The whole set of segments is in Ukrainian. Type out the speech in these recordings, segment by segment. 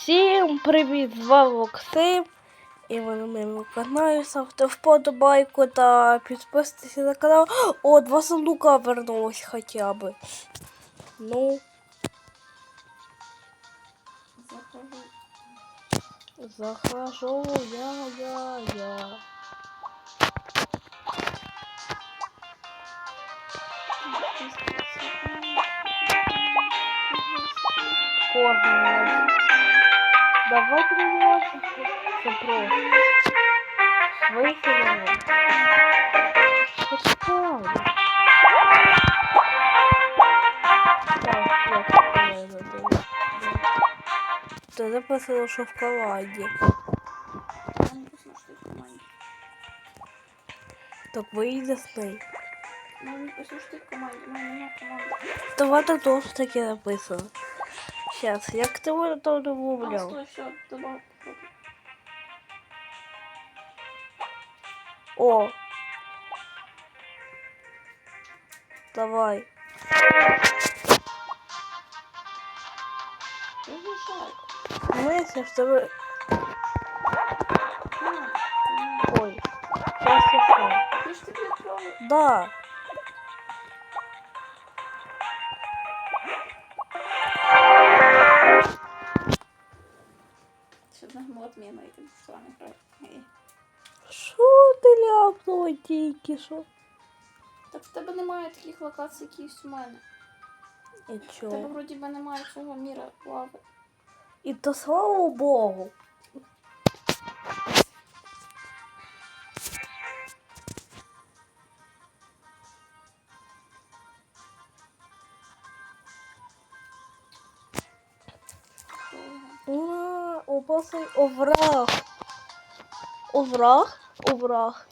Всім привіт! З вами Максим. І ви на моєму каналі. Ставте вподобайку та підписуйтесь на канал. О, два сундука вернулось хоча б. Ну, захожу я, я, я. Корни. Давай принимайся. Все просто. Выселили. Пускай. Так, я такое задаю. Ти написано, що в команді. В. Так вийде з неї. Ну, не писала, що ти в команді. У мене немає команди. Давай так теж таке написано. Щас, як ти мене там А, домовляв? стой, все. О. Давай. Тебе. На, на. Ой. Щас я. Да. Ще одна на яка вами грає. Що ти ляпнула тільки що? Так в тебе немає таких локацій, які є у мене. І В тебе вроді би немає цього міра лави. І то слава Богу. Опасний овраг. Овраг? Овраг.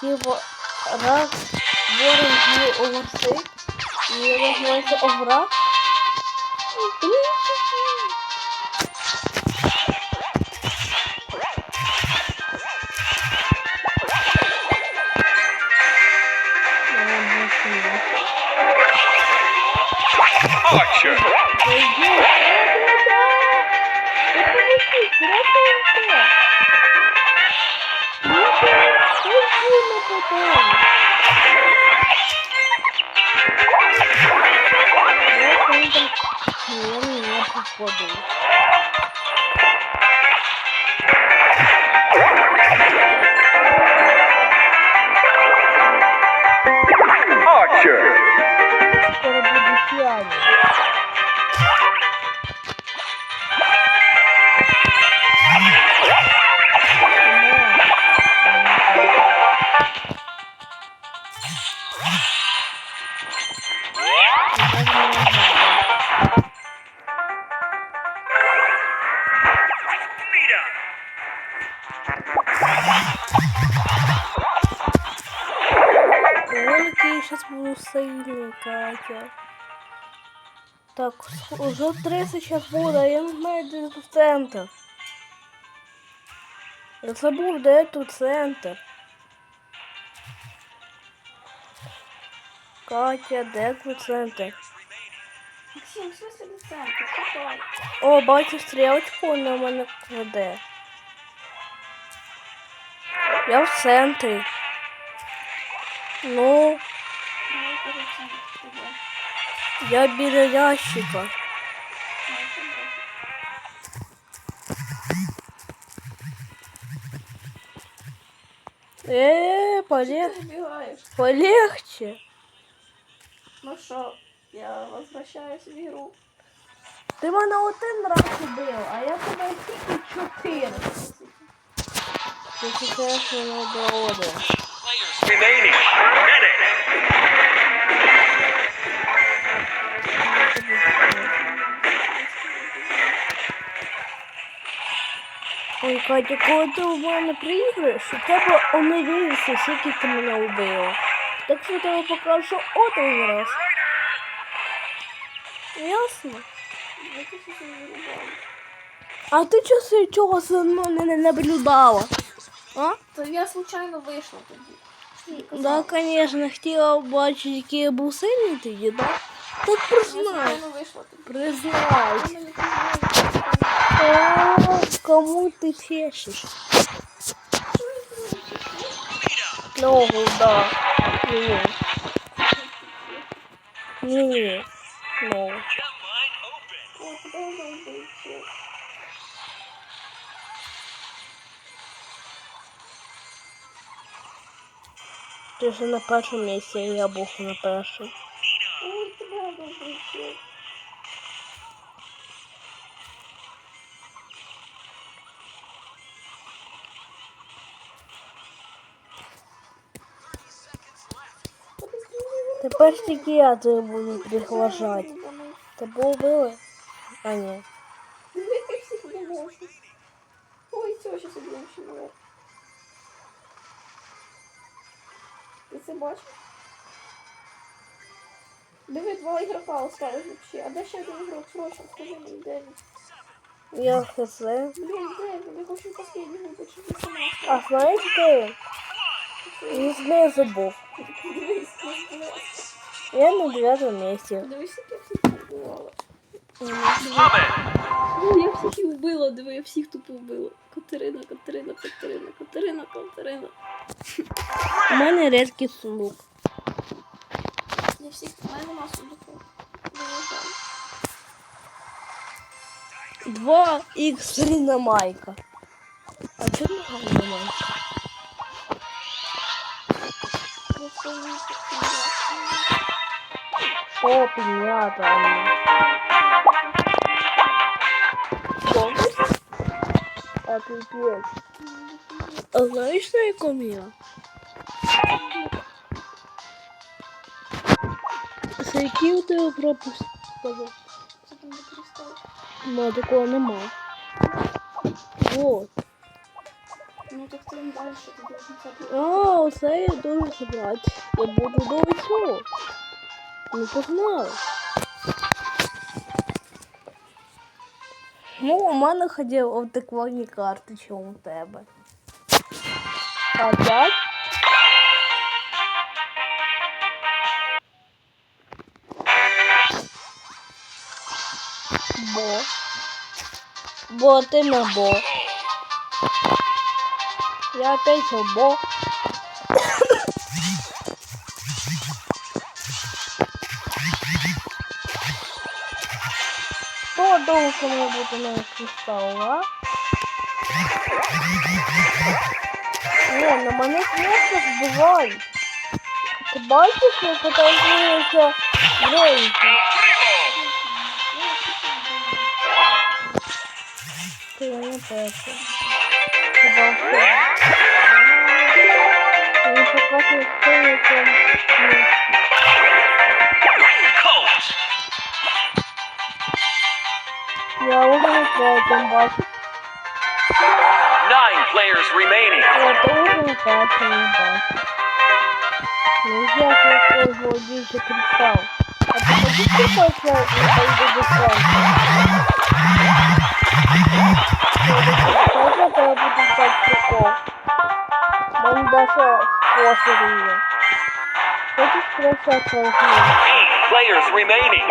Типа раз ворог не оверси. І називається овраг. Archer! Так, уже 30 сейчас буде, а я не знаю, де тут центр. Я забув, де тут центр. Катя, де тут центр? Максим, смысле до центру? О, бачу стрілочку на мене кладе. Я в центрі. Ну, Ну, я біля ящика. Ну, це добре. Е, Ти полег... вибігаєш. полегче. Ну що, я возвращаюсь в игру. Ти мене один раз убив, а я тебе тільки чотири. Ти сейчас не один. Ой, Катя, коли ти у мене приіграєш, у тебе онерівся, скільки ти мене убила. Так що тебе покажу один раз. Ясно? Я. А ти часи чого за мене не наблюдала? А? То я случайно вийшла тоді. Да, конечно, хотіла бачити, який я був сильний тоді, да? Так Я признай. вийшла тут. Признай. Кому ты чешешь? Ногу, да. Не. Не. Ногу. О, куди я зайду? Ти ж на першому місці, я був на першому. Ой, тебе Тепер тільки я тебе буду приглашати. Тебе убили? А ні. Ой, цього щас уб'ємо ще наверх. Ти це бачиш? Диви, два ігрока осталось вообще. А де ще один ігрок? Срочно, скажи мені, де він? Я хз. Блін, де він? Я хочу последнього, хочу сама А знаєш де він? Був. Дивись, дивись. Я на дев'ятому місці. Дивись, як я всіх. Ну, я всіх і вбила, диви, я всіх тупо вбила. Катерина, Катерина, Катерина, Катерина, Катерина. У мене рідкий сундук. Я всіх, в мене нема сундуку. Два ікс рідна майка. А чому гарна майка? На якому я? Це який у тебе пропуск? Сказав. Це там де кристал. Ну, такого нема. Вот. Ну так там далі ти должен забути. А, оце я должен забрати. Я буду до цього. Ну, погнали. Ну, у мене ходив обтеквані карти, чому у тебе. А так? Бо. Бо ти не бо. Я опять бо. Хто довго має бути на кристал, а? Ні, на мене просто збивають. Ти бачиш, як фотографується грейки? Ти я не перший. Nine players remaining. Я тоже на третьому бачу. Ну, я как владеющий кристалл. А ты хотите после не пойду до фронта? Я буду ждать прикол. Он даже способ ее. Хочешь прощаться с players remaining.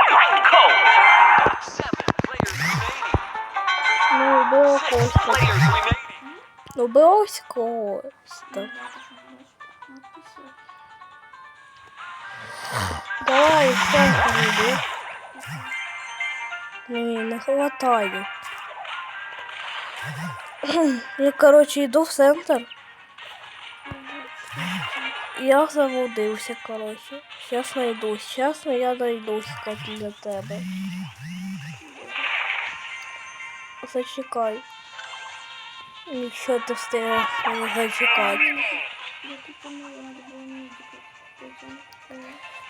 Ну, было. Players. Ну, было Костя. Давай, сколько иди. Не, не хватает. Я, короче, иду в центр. Я заблудився, короче. Сейчас найду. Сейчас я найду как для тебе. Зачекай. Нічого ти встигла мене зачекати.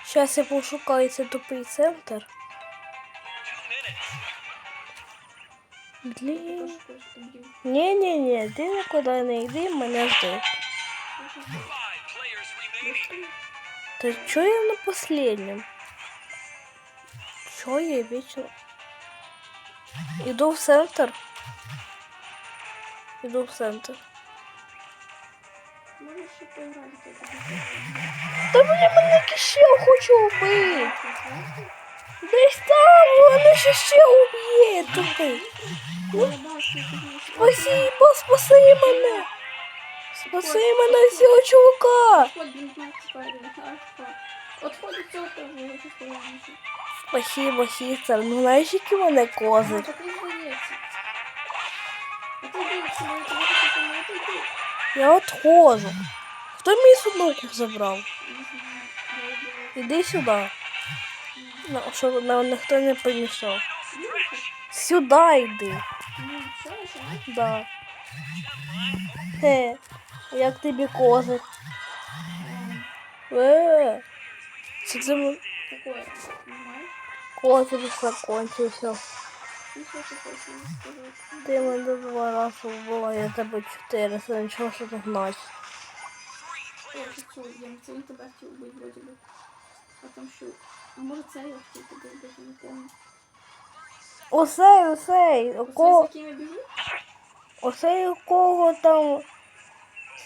Сейчас я пошукаю цей тупий центр. Блін. Ні-ні-ні, ти нікуди не йди, мене жди. Та чо я на последнем? Чо я вічно? Іду в центр. Іду в центр. Ще. Та блін, мене кишел хочу вбити. Десь там, вони ще ще уб'є. Спасибо, спаси мене. Спаси мене з цього чувака. Спасибо, сістер. Ну знаєш, які мене дивишся, я отходжу. Хто мій сундук забрав? Іди сюди. Щоб нам ніхто не помішав. Сюди йди. Ну. Да. Хе, як тобі козир? Е, це це Какое? Понимаешь? козир закончився. Ну, мне сказать? Ти мене два рази вбила, я тебе чотири. Це нічого, що це значить. Я хочу, тебе хотів вбити, вроді би. А там що? А може це я хотів тебе вбити, не помню. Осей, осей, у кого, осей, у кого там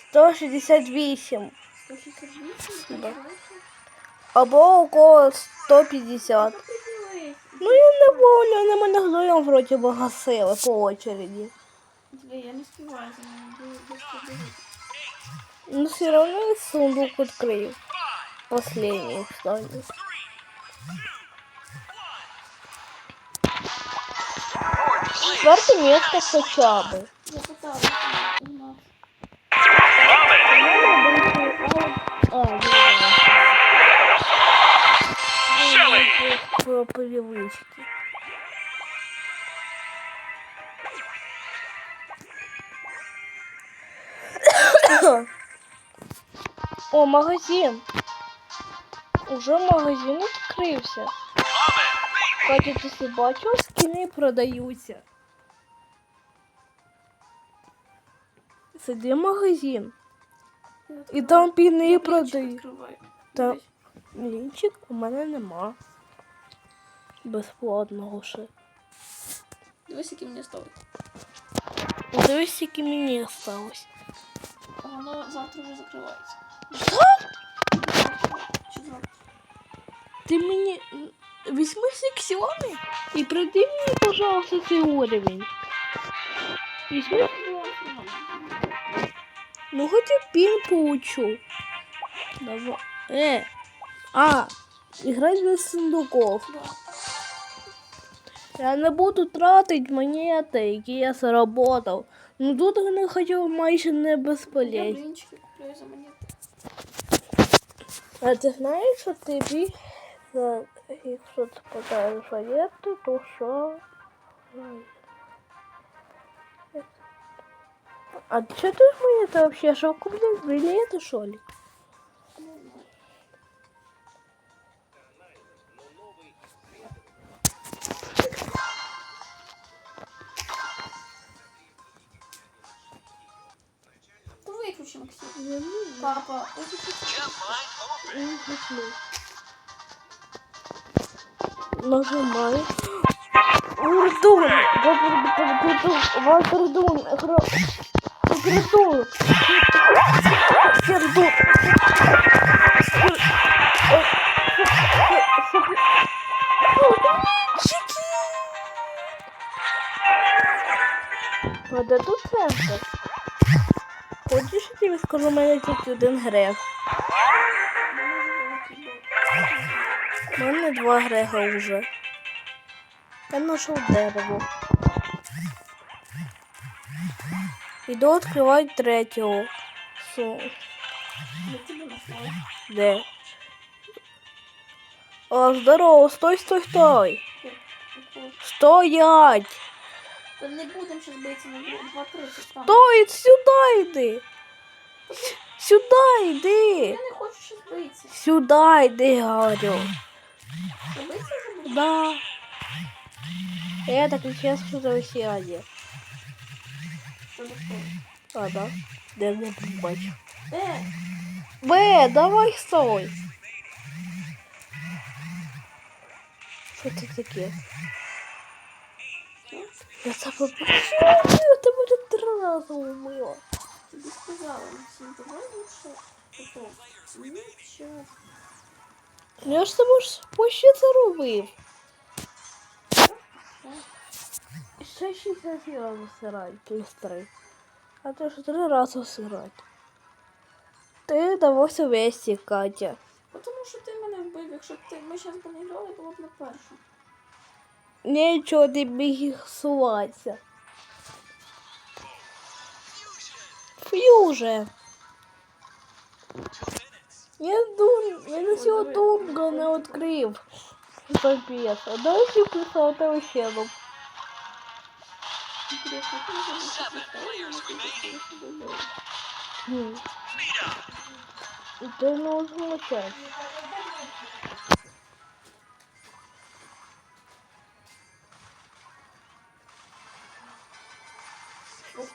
168. 168? Да. Або у кого 150. Ну я не помню, вони мене вдвоєм вроді би гасили по очереді. Диви, я не співаю за буду. Ну все равно я сундук відкрию. Последний, кстати. Четверте место хоча бы. Shelly! Про. О, магазин. Уже магазин відкрився. Катя, ти си бачив, скіни продаються. Сиди магазин. І там піни продають. Та Дивись. лінчик у мене нема. Безплатного ще. Дивись, який мені ставить. Дивись, скільки мені осталось. А воно завтра вже закривається. Що? Завтра? Ти мені м, візьми секціони і прийди мені, пожалуйста, цей уровень. Візьми. Ну хотя б пін получу. Давай. Э. А, играть без сундуков. Я не буду тратити монети, які я заработав. Ну тут вони хоча майже не Я безполезні. купляю за монети. А ти знаєш, що тобі, за, И Якщо це подає заєти, то що? А что ты ж мне это вообще жалко, блин, билеты, что ли? Выключи, Максим. Папа, выключи. Нажимаю. Урдун! Ватердун! Ватердун! Сердун! А де тут центр? Хочеш, я тобі скажу, у мене тільки один грех. У мене два греха вже. Я знайшов дерево. Іду відкривати третього. Су. Де? О, здорово, стой, стой, стой. Стоять! Не будемо ще битися на 2.30 там. Стой, сюди йди. С- Сюди йди. Я не хочу ще битися. Сюди йди, говорю. Та битися вже буде? Да. Я так и честно, что за сьогодні. Що таке? А, да? Де не бачу. Е, Б, давай стой. Що це таке? Я це побачу. Я тебе вже три рази вмила. тобі сказала, Максим, давай лучше потом. Ні, щас. Я ж тебе ж почти це робив. Ще 60 разів сирать, плюс 3. А то ж три рази сирать. Ти давався весі, Катя. Тому що ти мене вбив, якщо б ти ми зараз б не грали, було б на першу. Нічого міг їх суватися. Фьюже. Я дум, я на цього думка не відкрив. Капець. А далі писав те ще ну. Інтересно, ти не забув, що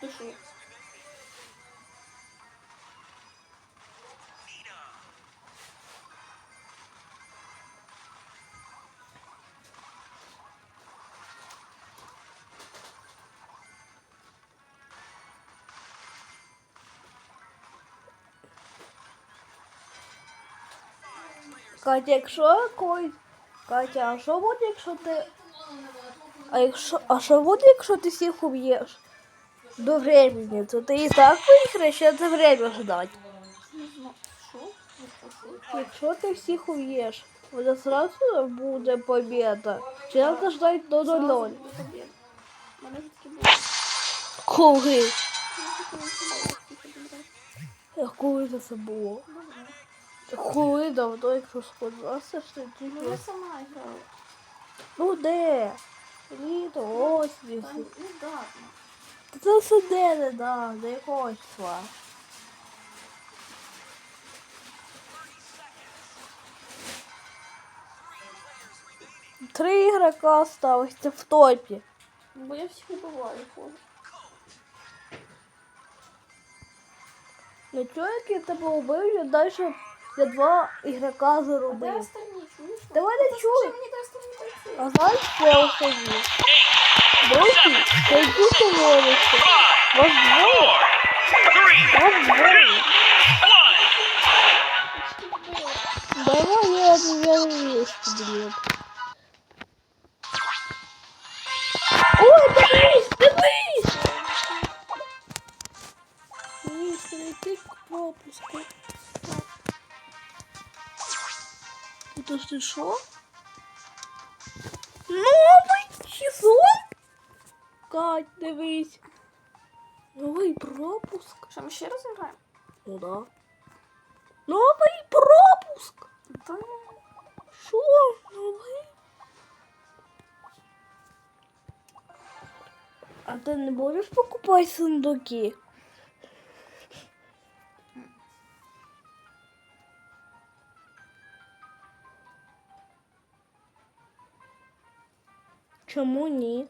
ти Катя, якщо когось... Катя, а що буде, якщо ти... А якщо... А що буде, якщо ти всіх уб'єш? До времени, то ти і так виграєш, а це время ждать. Якщо ти всіх уб'єш, буде сразу буде победа. Чи треба ждать до 0-0? Зразу буде побєда. У мене вже таке було. Коли? Коли це було? Коли давно, якщо сходилося, що ти Ну я сама грала. Ну де? Літо, осінь. Та недавно. Та Це все де не да, до числа. Три ігрока осталось в топі. Бо я всіх убиваю, хоже. Ну чоловік я тебе убив, я далі я два ігрока А де заробив. остальні, чуєш? Та остальні бойці? А знаєш, що я уходив? Друзі, це діти говориться. Вас двоє? Вас двоє. Давай я тебе весь блин. Ой, дивись, дивись! Дивись, перейти к пропуску. Это ж ты шо? Новий сезон? Кать, дивись. Новий пропуск. Що, ми ще раз граємо? Ну да. Новий пропуск. Та Що? Новий? А ти не будеш покупати сундуки? Чому ні?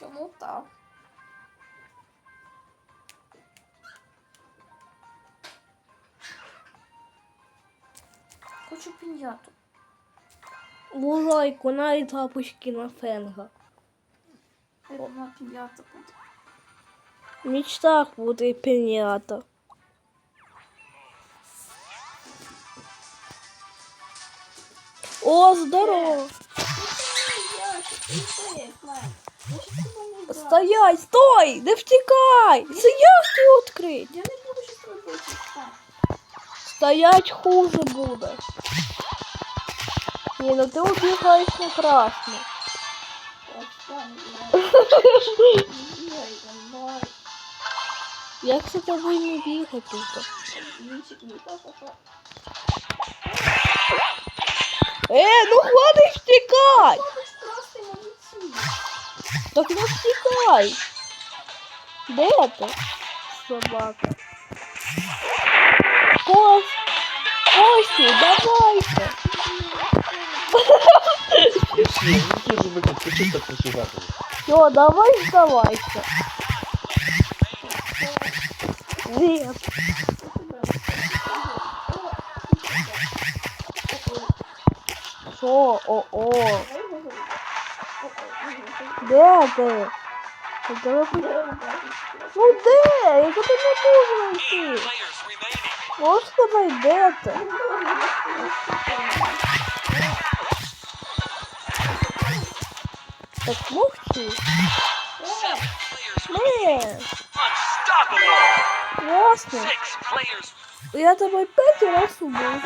чому так? Хочу піньяту. Лужайку, навіть лапочки на фенга. Одна піньята буде. В мечтах буде пінята. О, здорово! Стоять, стой! Не втікай! Це я хотів відкрити. Я не буду щось робити. Так. Стоять хуже буде. Ні, ну ти убігаєш на красно. Як це тобі не бігати тут? Е, ну хватить втікай! Так не втікай! Де ти? Собака. Кось! Косю, давайте! Ну працювати. Все, давай сдавайся. Нет. Що? О-о. Де ти? Я тебе хоч- Ну де? Я тебе не можу знайти. Players remaining. Може, знайдете. Так мовчи. Ні, Unstoppable. ясно. Six players. Я тебе п'ять раз убив.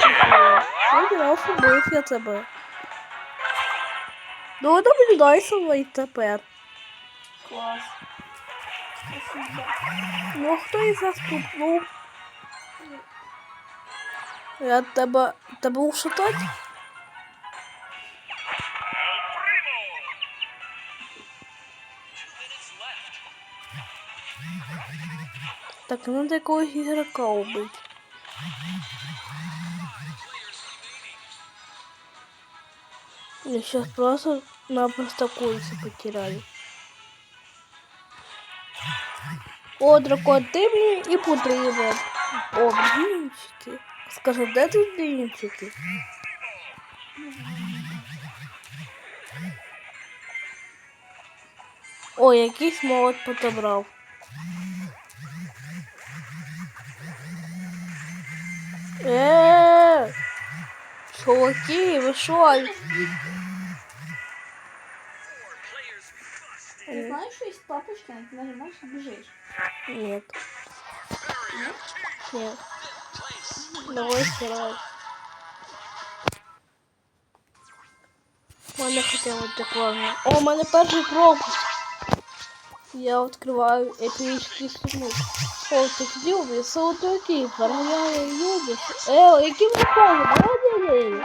П'ять раз убив я тебе. Ну, наблюдай собою тепер. Клас. Ну, хто із нас путнув? Я тебе, тебе ушатать? Так, надо якогось ігрока убити. Я сейчас просто напросто кольца потеряли. О, дракон, ти мені і потрібен. О, блінчики. Скажи, де тут блінчики? О, якийсь молот подобрав. Е, чуваки, ви що? Знаєш, що є папочка, на ти нажимаєш і біжиш? Нет. Нет. Давай сирай. У мене хотіло такого. О, у мене перший пропуск. Я відкриваю епічний сумок. О, так любиш, солодкий, порівняли любиш. Е, які ви погляди?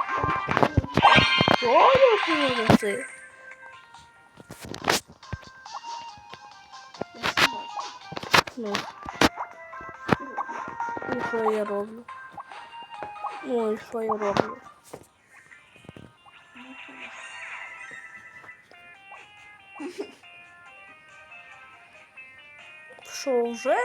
Що ви робите? Ну. І що я роблю? Ну, і що я роблю? Що вже?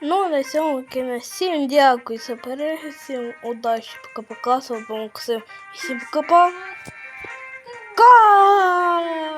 Ну, на цьому кінець. Всім дякую за перегляд, всім удачі, пока-пока, з вами Максим. Всім пока-пока. Bye.